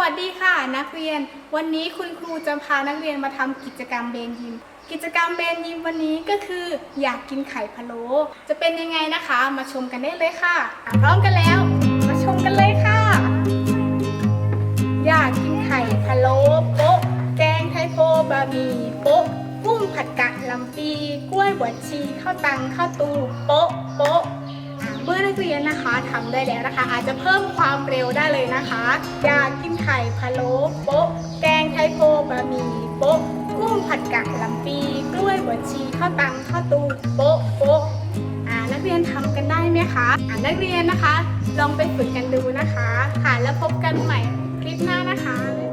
วัสดีค่ะ นักเรียน วันนี้คุณครูจะพานักเรียนมาทำกิจกรรมเบนยิม กิจกรรมเบนยิมวันนี้ก็คือ อยากกินไข่พะโล้จะเป็นยังไงนะคะ มาชมกันได้เลยค่ะพร้อมกันแล้ว มาชมกันเลยค่ะ อยากกินไข่พะโล้โป๊ะแกงไทยโพบะหมี่โป๊ะกุ้งผัดกะหลำปีกล้วยบวชชีข้าวตังข้าวตูโป๊ะโป๊ะ นักเรียนนะคะทำได้แล้วนะคะ อาจจะเพิ่มความเร็วได้เลยนะคะ อยากกินไข่พะโล้โป๊ะ แกงไทยโพบะหมี่โป๊ะกุ้งผัดกะหลำปีกล้วยบวชชีข้าวตังข้าวตูโป๊ะโป๊ะนักเรียนทำกันได้ไหมคะอ่านักเรียนนะคะ ลองไปฝึกกันดูนะคะ ค่ะแล้วพบกันใหม่คลิปหน้านะคะ